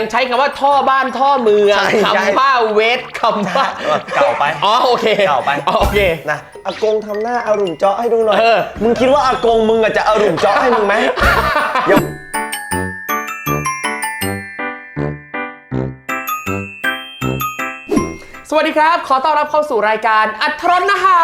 ยังใช้คำว่าท่อบ้านท่อเมืองใช่ใช่คำว่าเวทคำว่าเก่าไปอ๋อโอเคเก่าไป อ๋อโอเค นะอากงทำหน้าอารุ่มเจาะให้ดูหน่อย เออ มึงคิดว่าอากงมึงอะจะอารุ่มเจาะให้มึงไหมอย่าสวัสดีครับ ขอต้อนรับเข้าสู่รายการอัทรนนะฮา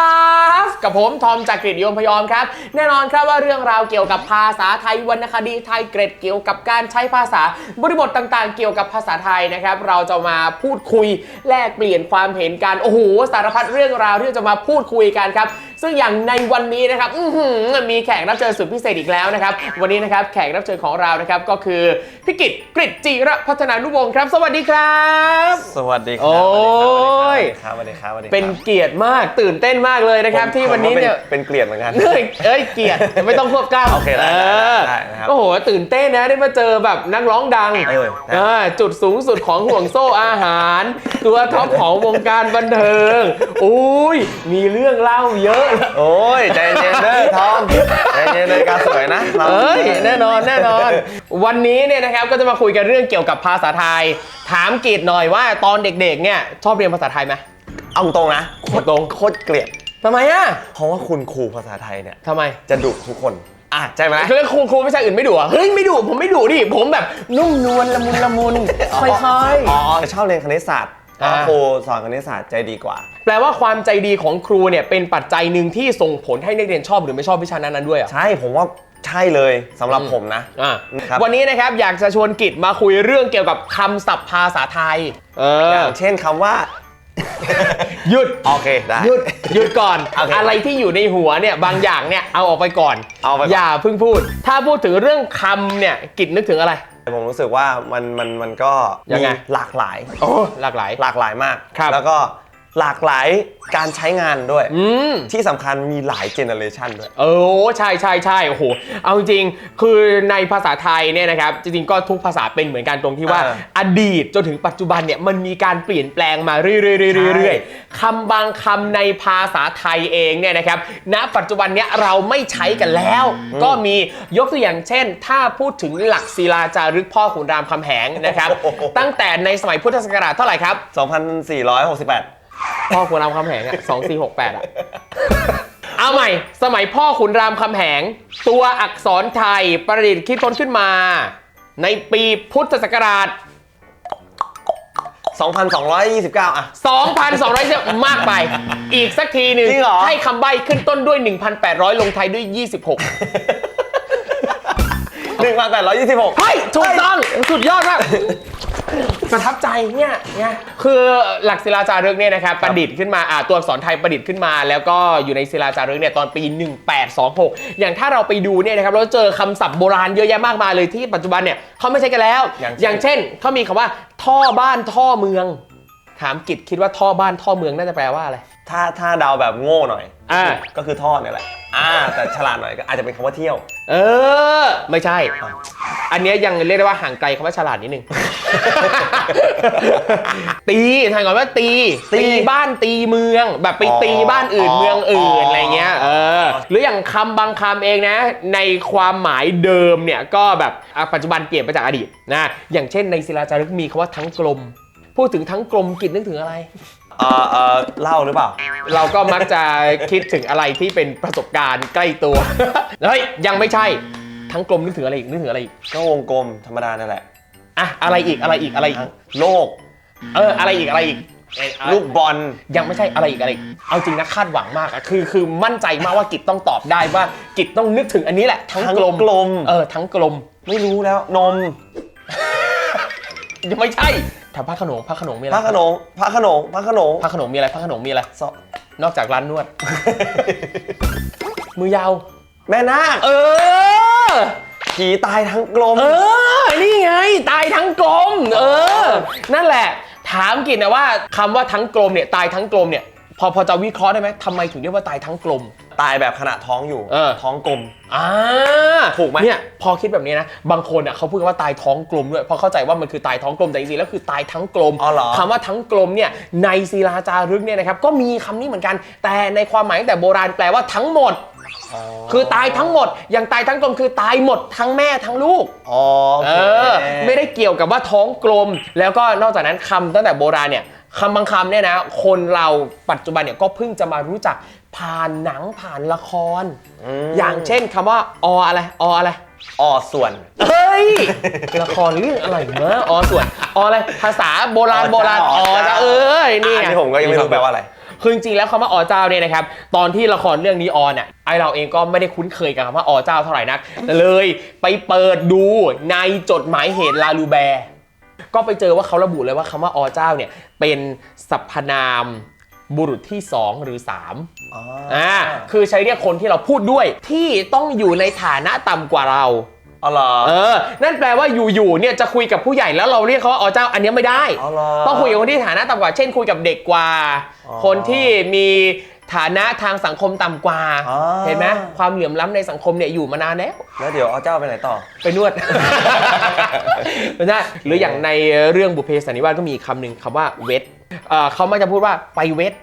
ฟ กับผมทอมจากกรีฑโยมพยอมครับ แน่นอนครับว่าเรื่องราวเกี่ยวกับภาษาไทยวรรณคดีไทยเกรดเกี่ยวกับการใช้ภาษาบริบทต่างๆ เกี่ยวกับภาษาไทยนะครับ เราจะมาพูดคุยแลกเปลี่ยนความเห็นกันโอ้โหสารพัดเรื่องราวที่จะมาพูดคุยกันครับซึ่งอย่างในวันนี้นะครับอื้อหือมีแขกรับเชิญสุดพิเศษอีกแล้วนะครับ วันนี้นะครับแขกรับเชิญของเรานะครับก็คือพิกิตกริจจีระพัฒนานุวงศ์ครับ สวัสดีครับ สวัสดีครัโอ้ยสวัสดีครับสวัสดีครับเป็นเกียรติมากตื่นเต้นมากเลยนะครับผมที่วันนี้เนี่ยผมเป็นเป็นเกลียดเหมือนกันเอ้ยเอ้ยเกียรติไม่ต้องควบกล้ามโอเคได้ได้อได้นะครับโอ้โหตื่นเต้นนะได้มาเจอแบบนักร้องดังเออนะเออจุดสูงสุดของห่วงโซ่อาหาร ตัวท็อปของวงการบันเทิงอุ้ยมีเรื่องเล่าเยอะโอ้ยใจเย็นเด้อทอมใจเย็นเลยการสวยนะราเอ้ยแน่นอนแน่นอน วันนี้เนี่ยนะครับก็จะมาคุยกันเรื่องเกี่ยวกับภาษาไทย ถามกีดหน่อยว่าตอนเด็กๆเนี่ยชอบเรียนภาษาไทยไหมเอาตรงนะโคตรตรงโคตรเกลียดทำไมอะเพราะว่าคุณครูภาษาไทยเนี่ยทำไมจะดุทุกคนอะใช่ไหมคือครูครูไม่ใช่อื่นไม่ดุอะเฮ้ยไม่ดุผมไม่ดุดิผมแบบนุ่มนวลละมุนละมุนค่อยๆอ๋อชอบเรียนคณิตศาสตร์ เพราะอ่าครูสอนคณิตศาสตร์ใจดีกว่า แปลว่าความใจดีของครูเนี่ยเป็นปัจจัยหนึ่งที่ส่งผลให้นักเรียนชอบหรือไม่ชอบวิชานั้นๆด้วยเหรอ ใช่ผมว่าใช่เลยสำหรับผมนะอะครับวันนี้นะครับอยากจะชวนกิจมาคุยเรื่องเกี่ยวกับคำศัพท์ภาษาไทย เออ อย่างเช่นคำว่า หยุด โอเคได้ หยุดหยุดก่อน โอเคอะไรที่อยู่ในหัวเนี่ยบางอย่างเนี่ยเอาออกไปก่อนเอาไปก่อนอย่าเพิ่งพูด ถ้าพูดถึงเรื่องคำเนี่ยกิจนึกถึงอะไร ผมรู้สึกว่ามันมันมันก็ยังมีไงหลากหลาย โอ้หลากหลาย หลากหลายมาก ครับ แล้วก็ หลากหลายการใช้งานด้วย อืม ที่สำคัญมีหลายเจเนอเรชันด้วย เออใช่ใช่ใช่โอ้โหเอาจริงๆคือในภาษาไทยเนี่ยนะครับจริงๆก็ทุกภาษาเป็นเหมือนกันตรงที่ว่า อ่าอดีตจนถึงปัจจุบันเนี่ยมันมีการเปลี่ยนแปลงมาเรื่อยๆเรื่อยๆคำบางคำในภาษาไทยเองเนี่ยนะครับณปัจจุบันเนี้ยเราไม่ใช้กันแล้ว ก็มียกตัวอย่างเช่น ถ้าพูดถึงหลักศิลาจารึกพ่อขุนรามคำแหงนะครับตั้งแต่ในสมัยพุทธศักราชเท่าไหร่ครับ 2468 พ่อขุนรามคำแหงอะสองสี่หกแปดอะ เอาใหม่ สมัยพ่อขุนรามคำแหง ตัวอักษรไทยประดิษฐ์คิดค้นขึ้นมา ในปีพุทธศักราช 2,229 อะ 2,200เยอะมากไป อีกสักทีหนึ่งจริงเหรอ ให้คำใบ้ขึ้นต้นด้วย 1,800 ลงท้ายด้วย 26 1,826เฮ้ยถูกต้องสุดยอดมากประทับใจเนี่ยเนี่ยคือหลักศิลาจารึกเนี่ยนะครับประดิษฐ์ขึ้นมาอ่าตัวอักษรไทยประดิษฐ์ขึ้นมา แล้วก็อยู่ในศิลาจารึกเนี่ยตอนปี 1826 อย่างถ้าเราไปดูเนี่ยนะครับเราเจอคำศัพท์โบราณเยอะแยะมากมายเลยที่ปัจจุบันเนี่ยเขาไม่ใช้กันแล้ว อย่างเช่นอย่างเช่นเขามีคำว่า ท่อบ้านท่อเมือง ถามกิจคิดว่าท่อบ้านท่อเมืองน่าจะแปลว่าอะไร ถ้าถ้าเดาแบบโง่หน่อยอ่า ก็คือท่อเนี่ยแหละ อ่า แต่ฉลาดหน่อยก็อาจจะเป็นคำว่าเที่ยว เออ ไม่ใช่ อันเนี้ยยังเรียกได้ว่าห่างไกลคำว่าฉลาดนิดนึง ตีทางก่อนว่าตี ตี ตีบ้านตีเมือง แบบไปอ๋อตีบ้านอื่นอ๋อเมืองอื่นอ๋อออะไรเงี้ย เออ หรืออย่างคำบางคำเองนะ ในความหมายเดิมเนี่ยก็แบบอะปัจจุบันเปลี่ยนไปจากอดีตนะ อย่างเช่นในศิลาจารึกมีคำว่าทั้งกลม พูดถึงทั้งกลมกิจนึกถึงอะไร เออเออเล่าหรือเปล่า เราก็มักจะคิดถึงอะไรที่เป็นประสบการณ์ใกล้ตัว เฮ้ย ยังไม่ใช่ ทั้งกลมนึกถึงอะไรอีกนึกถึงอะไรอีก ก็วงกลมธรรมดานั่นแหละอะอะไรอีก อะไรอีก อะไรอีก โลก เออ อะไรอีก อะไรอีกเอ้ยอะไรลูกบอล ยังไม่ใช่ อะไรอีก อะไรอีก เอาจริงนะคาดหวังมากอะคือ คือมั่นใจมากว่ากิจต้องตอบได้ว่า กิจต้องนึกถึงอันนี้แหละ ทั้งทั้งกลม กลม เออ ทั้งกลม ไม่รู้แล้ว นม ยังไม่ใช่ แถวพระโขนงพระโขนงมีอะไรพระโขนงพระโขนงพระโขนงพระโขนงมีอะไรพระโขนงมีอะไรซอนอกจากร้านนวด มือยาว แม่นาคเออ ผีตายทั้งกลม เออ นี่ไง ตายทั้งกลม เออ นั่นแหละ ถามกินนะว่าคำว่าทั้งกลมเนี่ย ตายทั้งกลมเนี่ย พอพอจะวิเคราะห์ได้ไหมทำไมถึงเรียกว่าตายทั้งกลม ตายแบบขณะท้องอยู่ เออ ท้องกลม อ่าถูกไหมเนี่ยพอคิดแบบนี้นะ บางคนอะเขาพูดกันว่าตายท้องกลมด้วยเพราะเข้าใจว่ามันคือตายท้องกลมแต่จริงๆแล้วคือตายทั้งกลมอ๋อเหรอคำว่าทั้งกลมเนี่ยในศิลาจารึกเนี่ยนะครับก็มีคำนี้เหมือนกัน แต่ในความหมายตั้งแต่โบราณแปลว่าทั้งหมด คือตายทั้งหมด อย่างตายทั้งกลมคือตายหมดทั้งแม่ทั้งลูก อ๋อโอเอเค อไม่ได้เกี่ยวกับว่าท้องกลม แล้วก็นอกจากนั้นคำตั้งแต่โบราณเนี่ย คำบางคำเนี่ยนะ คนเราปัจจุบันเนี่ยก็เพิ่งจะมารู้จักผ่านหนังผ่านละครมอย่างเช่นคำว่าออะไรออะไรอ๋อส่วน เฮ้ย ละครเรื่องอะไรเนอะอ๋อส่วนอ๋ออะไร ภาษาโบราณอ๋อโบราณอ๋อเจ้าจะเอ้ยนี่อันไงนี้ผมก็ยังไม่รู้แปลว่าอะไรคือจริงๆแล้วคำว่าอ๋อเจ้าเนี่ยนะครับตอนที่ละครเรื่องนี้ออนอะไอเราเองก็ไม่ได้คุ้นเคยกับคำว่าอ๋อเจ้าเท่าไหร่นักเลยไปเปิดดูในจดหมายเหตุลาลูแบร์ ก็ไปเจอว่าเขาระบุเลยว่าคำว่าอ๋อเจ้าเนี่ยเป็นสรรพนามบุรุษที่ 2 หรือ3อ๋ออ่าคือใช้เรียกคนที่เราพูดด้วยที่ต้องอยู่ในฐานะต่ำกว่าเรา อ๋อเหรอเออ นั่นแปลว่าอยู่ๆ เนี่ยจะคุยกับผู้ใหญ่แล้วเราเรียกเขาว่าอ๋อเจ้า อันเนี้ยไม่ได้ อ๋อเหรอ ต้องคุยกับคนที่ฐานะต่ำกว่า เช่นคุยกับเด็กกว่า อ๋อคนที่มี ฐานะทางสังคมต่ำกว่า อ๋อ เห็นไหมความเหลื่อมล้ำในสังคมเนี่ยอยู่มานานแล้ว แล้วเดี๋ยวเอาเจ้าไปไหนต่อ ไปนวด ไม่ใช่หรืออย่างในเรื่องบุพเพสันนิวาสก็มีคำหนึ่งคำว่าเวทเอ่อเขามักจะพูดว่าไปเวท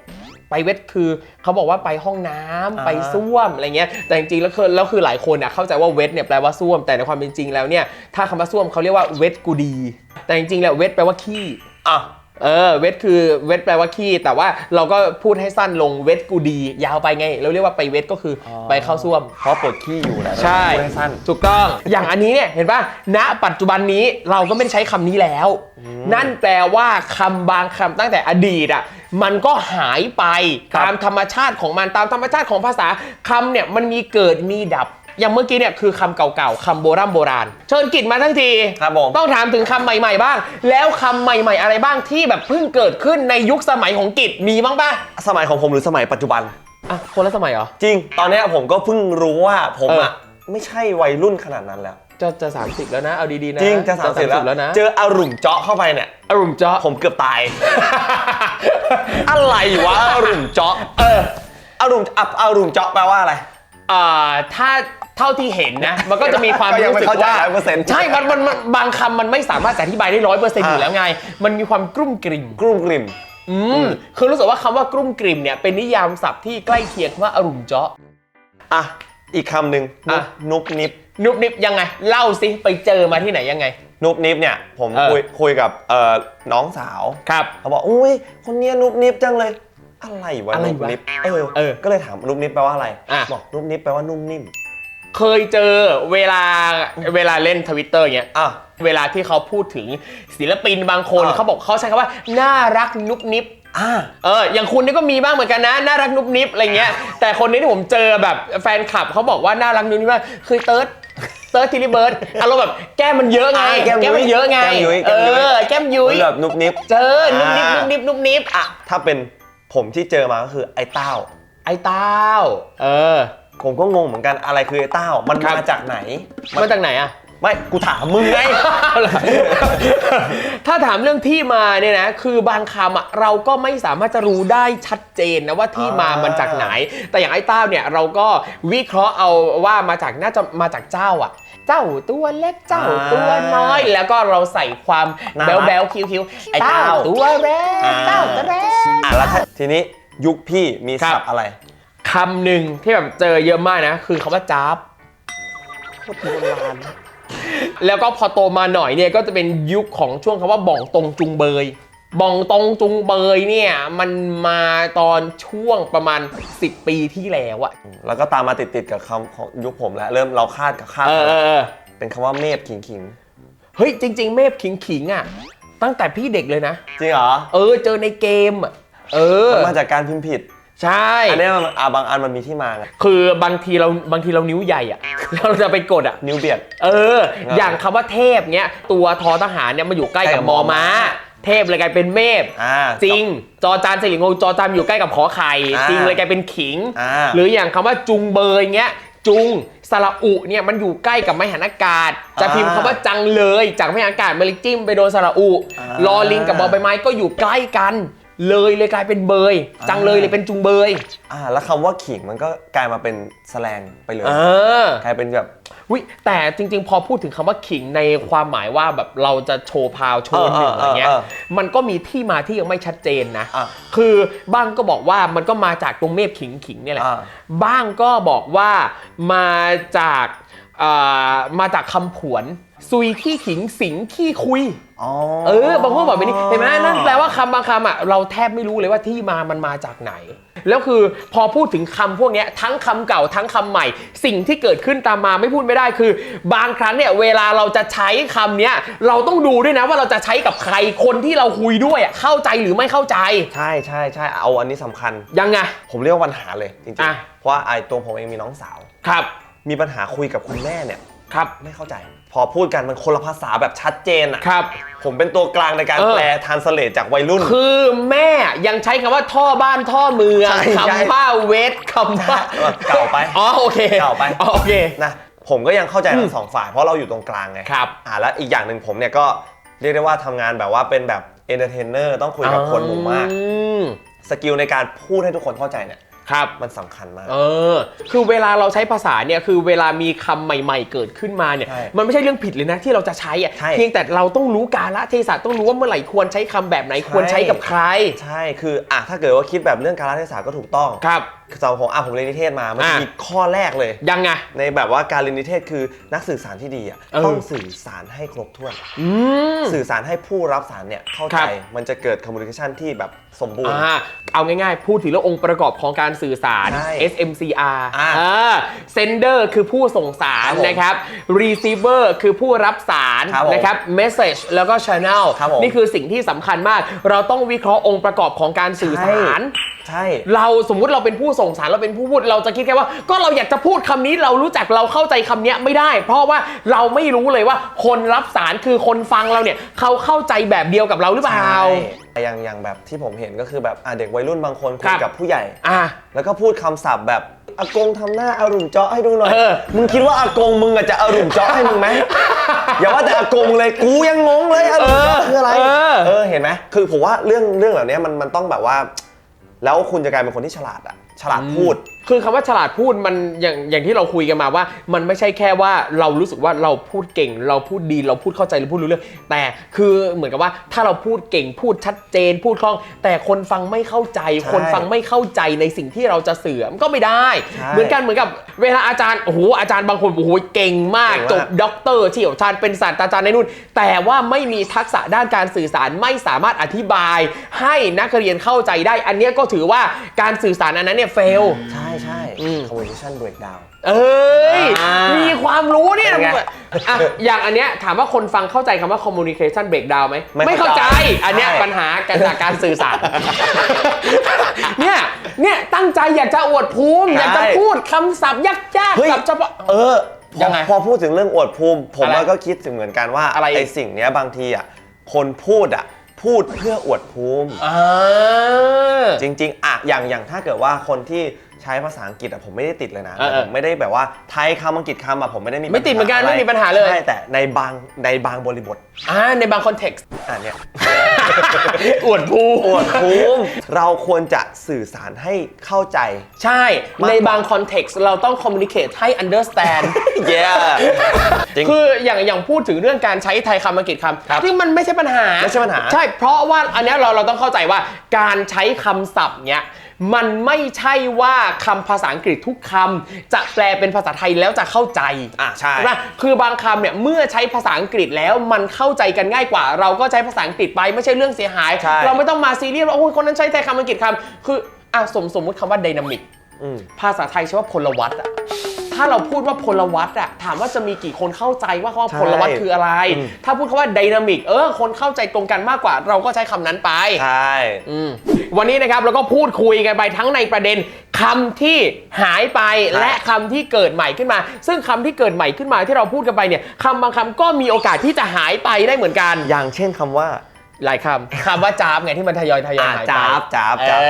ไปเวทคือเขาบอกว่าไปห้องน้ำอ่า ไปส้วมอะไรเงี้ยแต่จริงๆแล้วคือแล้วคือหลายคนอะเข้าใจว่าเวทเนี่ยแปลว่าส้วมแต่ในความเป็นจริงแล้วเนี่ยถ้าคำว่าส้วมเขาเรียกว่าเวทกูดี แต่จริงๆแล้วเวทแปลว่าขี้ อะ เออเวทคือเวทแปลว่าขี้แต่ว่าเราก็พูดให้สั้นลงเวทกูดี ยาวไปไง เราเรียกว่าไปเวทก็คือออไปเข้าส้วม เพราะปวดขี้อยู่แหละใช่ พูดให้สั้น ถูกต้อง อย่างอันนี้เนี่ยเห็นป่ะ ณ ปัจจุบันนี้เราก็ไม่ได้ใช้คำนี้แล้ว นั่นแปลว่าคำบางคำตั้งแต่อดีตอะ มันก็หายไปครับ ตามธรรมชาติของมันตามธรรมชาติของภาษาคำเนี่ยมันมีเกิดมีดับ อย่างเมื่อกี้เนี่ยคือคำเก่าๆคำโบราณโบราณ เชิญกิจมาทั้งที ครับผม ต้องถามถึงคำใหม่ ๆ บ้าง แล้วคำใหม่ ๆ อะไรบ้างที่แบบเพิ่งเกิดขึ้นในยุคสมัยของกิจมีบ้างป่ะสมัยของผมหรือสมัยปัจจุบัน อะคนละสมัยเหรอ จริง ตอนเนี้ยผมก็เพิ่งรู้ว่าผมเอออะไม่ใช่วัยรุ่นขนาดนั้นแล้ว จะจะสามสิบแล้วนะเอาดีๆนะจริงจะสามสิบ30แล้วนะ เจออารุ่มเจาะเข้าไปเนี่ย อารมณ์เจาะผมเกือบตาย อะไรวะอารุ่มเจาะ เอออารุ่มอับอารุ่มเจาะแปลว่าอะไรเอ่อถ้า เท่าที่เห็นนะ มันก็จะมีความก็ยังรู้ไม่สึกเข้าใจว่า100%ใช่มันมันมันบางคำมันไม่สามารถจะอธิบายได้ร้อยเปอร์เซ็นต์อยู่แล้วไง มันมีความกรุ่มกริ่มกรุ่มกลิ่ม อืมคือรู้สึกว่าคำว่ากรุ่มกริ่มเนี่ยเป็นนิยามศัพท์ที่ใกล้เคียงคำว่าอารมณ์เจาะ อะ อีกคำหนึ่งนุอะ บนุบนิบ นุบนิบยังไง เล่าสิไปเจอมาที่ไหนยังไง นุบนิบเนี่ย ผมเออ คุยคุยกับเอ่อน้องสาว ครับ เขาบอกอุ้ย คนเนี้ยนุบนิบจังเลย อะไรวะอะไรนุบวะนิบเออเออก็เลยถามนุบนิบแปลว่าอะไร อะ บอกนุบนิบแปลว่านุ่มนิ่ม เคยเจอเวลาเวลาเล่นทวิตเตอร์เงี้ย อะ เวลาที่เขาพูดถึงศิลปินบางคนอ่าเขาบอกเขาใช้คำว่า น่ารักนุบนิบ อะเออ อย่างคุณนี่ก็มีบ้างเหมือนกันนะ น่ารักนุบนิบอะไรเงี้ย แต่คนนี้ที่ผมเจอแบบแฟนคลับเขาบอกว่าน่ารักนุบนิบมากคือเติร์ดเติร์ดทิลิเบิร์ดอารมณ์แบบแก้มมันเยอะไง อ่าแก้มยุ้ยมันเยอะไง แก้มยุ้ยเอแก้มยุ้ย อ แก้มยุ้ย แบบนุบนิบเจอ นุบนิบอ่านุบนิบนุบนิบอะ ถ้าเป็นผมที่เจอมาก็คือไอ้เต้า ไอ้เต้า เออ ผมก็งงเหมือนกันอะไรคือไอ้เต้า มันครับ มาจากไหน มาจากไหนอะไม่กูถามมึงไง ถ้าถามเรื่องที่มาเนี่ยนะคือบางคำอะเราก็ไม่สามารถจะรู้ได้ชัดเจนนะว่าที่มาอ่ามัมันจากไหน แต่อย่างไอ้เต้าเนี่ยเราก็วิเคราะห์เอาว่ามาจากน่าจะมาจากเจ้าอะ เจ้าตัวเล็กเจ้าตัวน้อยแล้วก็เราใส่ความแบ๊วแบ๊วๆคิ้วๆไอ้เต้าตัวเล็กเต้าตัวเล็ก อะแล้วถ้าทีนี้ยุคพี่มีครับศัพท์อะไร คำหนึ่งที่แบบเจอเยอะมากนะ คือคำว่าจ้าบโคตรโบราณแล้วก็พอโตมาหน่อยเนี่ยก็จะเป็นยุคของช่วงคำว่าบ่องตรงจุงเบยบ่องตรงจุงเบยเนี่ยมันมาตอนช่วงประมาณ 10 ปีที่แล้วอะแล้วก็ตามมาติดๆกับคำของยุคผมแล้ว เริ่มเราคาดกับคาดเออเออเออเป็นคำว่าเมฟขิงขิงเฮ้ยจริง ๆ เมฟขิงขิงๆอะตั้งแต่พี่เด็กเลยนะ จริงเหรอ เออ เจอในเกมอะเออมันมาจากการพิมพ์ผิด ใช่ อันเนี้ยมันอะบางอันมันมีที่มาไงคือบางทีเราบางทีเรานิ้วใหญ่อะ เราจะไปกดอะนิ้วเบียด เออเอออย่างคำว่าเทพเนี้ยตัวทอทหารเนี่ยมาอยู่ใกล้กับใกล้กับมมออม้าม้า เทพเลยกลายเป็นเมพอ่า จริง จอจานสิริงงจอจานอยู่ใกล้กับขอไข่ อ่าจริงเลยกลายเป็นขิง อ่า หรืออย่างคำว่าจุงเบยเงี้ย จุงสระอุเนี่ยมันอยู่ใกล้กับไม้หันอากาศ จะพิมพ์คำว่าจังเลยจากไม้หันอากาศมันเลยจิ้มไปโดนสระอุ อ่ารอลิงกับบอใบไม้ก็อยู่ใกล้กัน เลยเลยกลายเป็นเบย จังเลยเลยเป็นจุงเบย อ่า แล้วคำว่าขิงมันก็กลายมาเป็นแสลงไปเลยเออกลายเป็นแบบวิแต่จริง ๆ พอพูดถึงคำว่าขิงในความหมายว่าแบบเราจะโชว์พาวโชว์หนึ่งเอออะเออไรเงี้ยเออมันก็มีที่มาที่ยังไม่ชัดเจนนะ อะ คือบางก็บอกว่ามันก็มาจากตรงเมฆขิงขิงๆเนี่ยแหละอ่า บ้างก็บอกว่ามาจากเอ่อมาจากคำผวน ซุยขี้ขิงสิงขี้คุย อ๋อ เออบางคนบอกแบบนี้เห็นไหมนั่นแปลว่าคำบางคำอะเราแทบไม่รู้เลยว่าที่มามันมาจากไหน แล้วคือพอพูดถึงคำพวกเนี้ยทั้งคำเก่าทั้งคำใหม่ สิ่งที่เกิดขึ้นตามมาไม่พูดไม่ได้คือ บางครั้งเนี่ยเวลาเราจะใช้คำเนี้ยเราต้องดูด้วยนะว่าเราจะใช้กับใครคนที่เราคุยด้วยอะเข้าใจหรือไม่เข้าใจใช่ใช่ใช่เอาอันนี้สำคัญ ยังไง ผมเรียกว่าปัญหาเลยจริงอะ ๆ เพราะว่าไอ้ตัวผมเองมีน้องสาว ครับมีปัญหาคุยกับคุณแม่เนี่ยครับ ไม่เข้าใจ พอพูดกันมันคนละภาษาแบบชัดเจนอะครับ ผมเป็นตัวกลางในการเออแปลทานสเลตจากวัยรุ่น คือแม่ยังใช้คำว่าท่อบ้านท่อเมืองใช่ใช่ คำว่าเวทคำว่าเก่าไป อ๋อโอเคเก่าไป อ๋อโอเค นะผมก็ยังเข้าใจทั้งสองฝ่ายเพราะเราอยู่ตรงกลางไงครับอ่าแล้วอีกอย่างหนึ่งผมเนี่ยก็เรียกได้ว่าทำงานแบบว่าเป็นแบบเอนเตอร์เทนเนอร์ต้องคุยกับคนหมู่มาก อืม สกิลในการพูดให้ทุกคนเข้าใจเนี่ย ครับ มันสำคัญมาก เออ คือเวลาเราใช้ภาษาเนี่ย คือเวลามีคำใหม่ ๆ เกิดขึ้นมาเนี่ย ใช่มันไม่ใช่เรื่องผิดเลยนะที่เราจะใช้อะใช่ เพียงแต่เราต้องรู้กาลเทศะต้องรู้ว่าเมื่อไหร่ควรใช้คำแบบไหนใช่ควรใช้กับใคร ใช่ คืออะถ้าเกิดว่าคิดแบบเรื่องการรัฐศาสตร์ก็ถูกต้อง ครับ สำหรับผมอะผมเรียนนิเทศมา มันจะอะ มีข้อแรกเลย ยังไง ในแบบว่าการเรียนนิเทศคือนักสื่อสารที่ดีอะเออ ต้องสื่อสารให้ครบถ้วน อืม สื่อสารให้ผู้รับสารเนี่ยเข้าครัใจบมันจะเกิดคอมมูนิเคชันที่แบบสมบูรณ์ อ่าเอาง่ายๆ พูดถึงเรื่ององค์ประกอบของการสื่อสาร ใช่ SMCR อ่าอ่า sender คือผู้ส่งสารครับผมนะครับ receiver คือผู้รับสารครับผมนะครับ message แล้วก็ channel ครับผมนี่คือสิ่งที่สำคัญมาก เราต้องวิเคราะห์องค์ประกอบของการสื่อสาร ใช่ เราสมมุติเราเป็นผู้ส่งสารเราเป็นผู้พูดเราจะคิดแค่ว่า ก็เราอยากจะพูดคำนี้เรารู้จักเราเข้าใจคำเนี้ยไม่ได้ เพราะว่าเราไม่รู้เลยว่าคนรับสารคือคนฟังเราเนี่ยเขาเข้าใจแบบเดียวกับเราหรือเปล่า ใช่อย่างอย่างแบบที่ผมเห็นก็คือแบบอะเด็กวัยรุ่นบางคนคุครัยบ กับผู้ใหญ่ อะ แล้วก็พูดคำศัพท์แบบอากงทำหน้าอารุ่มเจาะให้ดูหน่อยเออ มึงคิดว่าอากงมึงอะจะอารุ่มเจาะให้มึงไหม อย่าว่าแต่อากงเลยกูยังงงเลยอารุ่มเจาะคืออะไรเออเออเห็นไหมคือผมว่าเรื่องเรื่องเหล่านี้มันมันต้องแบบว่า แล้วคุณจะกลายเป็นคนที่ฉลาดอะฉลาดพูด คือคำว่าฉลาดพูดมันอย่างอย่างที่เราคุยกันมาว่า มันไม่ใช่แค่ว่าเรารู้สึกว่าเราพูดเก่ง เราพูดดีเราพูดเข้าใจเราพูดรู้เรื่องแต่คือเหมือนกับว่าถ้าเราพูดเก่งพูดชัดเจน พูดคล่อง แต่คนฟังไม่เข้าใจ ใช่คนฟังไม่เข้าใจในสิ่งที่เราจะสื่อมันก็ไม่ได้ ใช่เหมือนกันเหมือนกับเวลาอาจารย์โอ้โหอาจารย์บางคนโอ้โหเก่งมาก เก่งมาก จบด็อกเตอร์เชี่ยวชาญเป็นศาสตราจารย์ในนู่น แต่ว่าไม่มีทักษะด้านการสื่อสารไม่สามารถอธิบาย ให้นักเรียนเข้าใจได้ อันเนี้ยก็ถือว่าการสื่อสารอันนั้นเนี่ยเฟล ใช่ใช่อืม communication breakdown เอ้ย อ่ามีมีความรู้เนี่ยเป็นไงอะอย่างอันเนี้ยถามว่าคนฟังเข้าใจคำว่า communication breakdown ไหมไม่ไม่เข้าเข้าใจใจ อันเนี้ยใช่ ปัญหาการจากการสื่อสาร เนี่ย เนี่ยตั้งใจอยากจะอวดภูมิ อยากจะพูดคำศัพท์ยากเฮ้ยๆศัพท์เฉพาะ เออพอยังไงพอพูดถึงเรื่องอวดภูมิ ผมอะไรว่าก็คิดถึงเหมือนกันว่าอะไรไอ้สิ่งเนี้ยบางทีอะคนพูดอะพูดเพื่ออวดภูมิ อ่า จริงๆอะอย่างอย่างถ้าเกิดว่าคนที่ ใช้ภาษาอังกฤษอะผมไม่ได้ติดเลยนะเออเออผมไม่ได้แบบว่าไทยคำอังกฤษคำอะผมไม่ได้มีไม่ติดเหมือนกันะรไม่มีปัญหาเลย ใช่แต่ในบางในบางบริบทอ่าในบางคอนเท็กซ์อะเนี่ยอวดภูมิอวดภูมิเราควรจะสื่อสารให้เข้าใจ ใช่ มากกว่า ในบางคอนเท็กซ์เราต้อง communicate ให้ understand เย้จริง คืออย่างอย่างพูดถึงเรื่องการใช้ไทยคำอังกฤษคครับำที่มันไม่ใช่ปัญหา ไม่ใช่ปัญหา ใช่ เพราะว่าอันเนี้ยเราเราต้องเข้าใจว่าการใช้คำศัพท์เนี้ยมันไม่ใช่ว่าคำภาษาอังกฤษทุกคำจะแปลเป็นภาษาไทยแล้วจะเข้าใจอะใช่ไหมคือบางคำเนี่ยเมื่อใช้ภาษาอังกฤษแล้วมันเข้าใจกันง่ายกว่า เราก็ใช้ภาษาอังกฤษไปไม่ใช่เรื่องเสียหายใช่เราไม่ต้องมาซีเรียสว่าโอ้ยคนนั้นใช้ไทยคำอังกฤษคำคืออะสมสมมติคำว่าไดนามิกอืมภาษาไทยใช้ว่าพลวัตอะ ถ้าเราพูดว่าพลวัตอะถามว่าจะมีกี่คนเข้าใจว่าคำว่าใช่พลวัตคืออะไร อืม ถ้าพูดคำว่าไดนามิกเออคนเข้าใจตรงกันมากกว่า เราก็ใช้คำนั้นไป ใช่ อืมวันนี้นะครับเราก็พูดคุยกันไปทั้งในประเด็นคำที่หายไปและคำที่เกิดใหม่ขึ้นมา ซึ่งคำที่เกิดใหม่ขึ้นมาที่เราพูดกันไปเนี่ยคำบางคำก็มีโอกาสที่จะหายไปได้เหมือนกัน อย่างเช่นคำว่า หลายคำคำว่าจ้าบไงที่มันทยอยทยอยอะหายไปจ๊าบจ๊าบจ๊าบเอ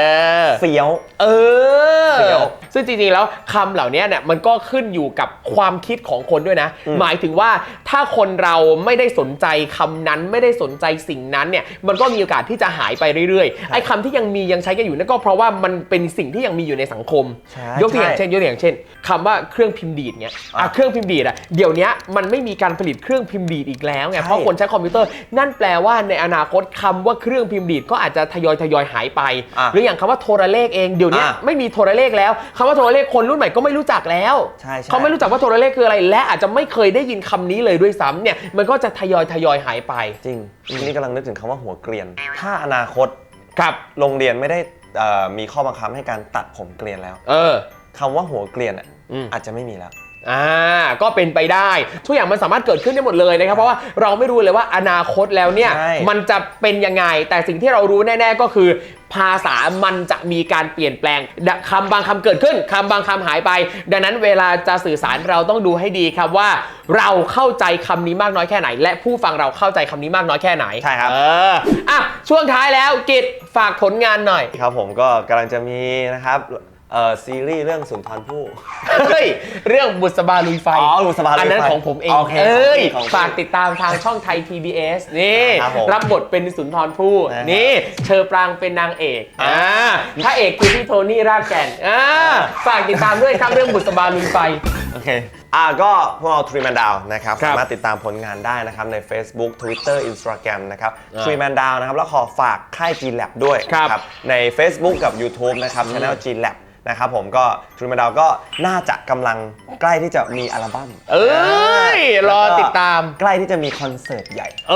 อเฟี้ยว เออเฟี้ยวซึ่งจริงๆ แล้วคำเหล่านี้เนี่ยมันก็ขึ้นอยู่กับความคิดของคนด้วยนะ หมายถึงว่าถ้าคนเราไม่ได้สนใจคำนั้นไม่ได้สนใจสิ่งนั้นเนี่ย มันก็มีโอกาสที่จะหายไปเรื่อยๆ ไอ้คำที่ยังมียังใช้กันอยู่นั่นก็เพราะว่ามันเป็นสิ่งที่ยังมีอยู่ในสังคม ใช่ยกตัวอย่างใช่เช่นยกตัวอย่างเช่นคำว่าเครื่องพิมพ์ดีดเนี้ยอะอะเครื่องพิมพ์ดีดอะเดี๋ยวนี้มันไม่มีการผลิตเครื่องพิมพ์ดีดอีกแล้วไง ใช่ เพราะคนใช้คอมพิวเตอร์ นั่นแปลว่าในอนาคตคำว่าเครื่องพิมพ์ดีดก็อาจจะทยอยทยอยหายไปอะหรืออย่างคำว่าโทรเลขเองเดี๋ยวนี้อะไม่มีโทรเลขแล้วคำว่าโทรเลขคนรุ่นใหม่ก็ไม่รู้จักแล้วใช่ใช่เขาไม่รู้จักว่าโทรเลขคืออะไร และอาจจะไม่เคยได้ยินคำนี้เลยด้วยซ้ำเนี่ยมันก็จะทยอยทยอยหายไป จริงนี่กำลังนึกถึงคำว่าหัวเกรียน ถ้าอนาคตครับโรงเรียนไม่ได้เอ่อมีข้อบังคับให้การตัดผมเกรียนแล้ว เออคำว่าหัวเกรียนอะอืมอาจจะไม่มีแล้ว อ่าก็เป็นไปได้ ทุกอย่างมันสามารถเกิดขึ้นได้หมดเลยนะครับ เพราะว่าเราไม่รู้เลยว่าอนาคตแล้วเนี่ย ใช่ มันจะเป็นยังไง แต่สิ่งที่เรารู้แน่ ๆ ก็คือ ภาษามันจะมีการเปลี่ยนแปลงดะคำบางคำเกิดขึ้นคำบางคำหายไป ดังนั้นเวลาจะสื่อสารเราต้องดูให้ดีครับว่า เราเข้าใจคำนี้มากน้อยแค่ไหน และผู้ฟังเราเข้าใจคำนี้มากน้อยแค่ไหนใช่ครับ เอออะช่วงท้ายแล้วกิจฝากผลงานหน่อย ครับผมก็กำลังจะมีนะครับ เอ่อซีรีส์เรื่องสุนทรภู่ เฮ้ย เรื่องบุษบาลุยไฟอ๋อบุษบาลุยไฟอันนั้นของผมเองโอเคเอ้ยของพี่ฝากติดตามทางช่องไทย PBS นี่ครับผมรับบทเป็นสุนทรภู่นะฮะนี่ เชอปรางเป็นนางเอกอ่าอ่าพระเอกคือพี่โทนี่รากแก่นอ่าฝากติดตามด้วยครับเรื่องบุษบาลุยไฟ โอเค อ่าก็พวกเราทรีแมนดาวนะครับ ครับสามารถติดตามผลงานได้นะครับ ใน Facebook Twitter Instagram นะครับอ่าทรีแมนดาวนะครับ แล้วขอฝากค่าย G Lab ด้วยครับนะใน Facebook กับ YouTube นะครับ Channel G Lab นะครับผมก็ทรีแมนดาวก็น่าจะกำลังใกล้ที่จะมีอัลบั้มเอ้ย รอติดตาม ใกล้ที่จะมีคอนเสิร์ตใหญ่ เอ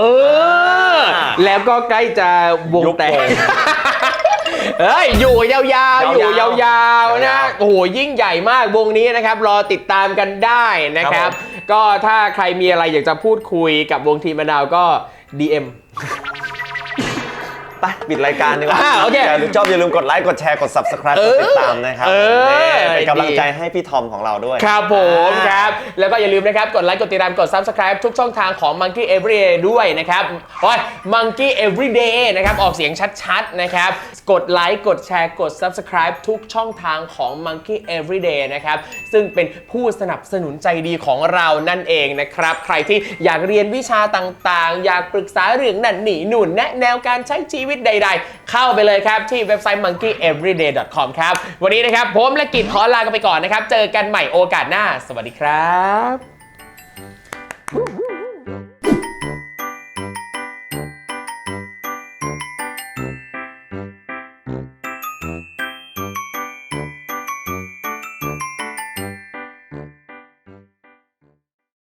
อ แล้วก็ใกล้จะวงยุบแตกวงเฮ้ย อยู่ยาวๆ อยู่ยาว ๆ นะ ยาวๆโอ้โห ยิ่งใหญ่มากวงนี้นะครับ รอติดตามกันได้นะครับครับผม ก็ถ้าใครมีอะไรอยากจะพูดคุยกับวงทีมมะนาวก็ DM ไปปิดรายการดีกว่าอ่าโอเคย่าลืมชอบอย่าลืมกดไลค์กดแชร์กด Subscribe เอกดอติดตามนะครับเออ นี่เป็นกำลังดีใจให้พี่ทอมของเราด้วยครับผมอ่า ครับ แล้วก็อย่าลืมนะครับ กดไลค์กดติดตามกด Subscribe ทุกช่องทางของ Monkey Everyday ด้วยนะครับโอ้ย Monkey Everyday นะครับ ออกเสียงชัดๆนะครับ กดไลค์กดแชร์กด Subscribe ทุกช่องทางของ Monkey Everyday นะครับ ซึ่งเป็นผู้สนับสนุนใจดีของเรานั่นเองนะครับ ใครที่อยากเรียนวิชาต่างๆ อยากปรึกษาเรื่องนั่นนี่นู่นแนะแนวการใช้ชีวิตใด ๆ เข้าไปเลยครับที่เว็บไซต์ monkeyeveryday.com ครับ วันนี้นะครับผมและกิจขอลากันไปก่อนนะครับ เจอกันใหม่โอกาสหน้า สวัสดีครับ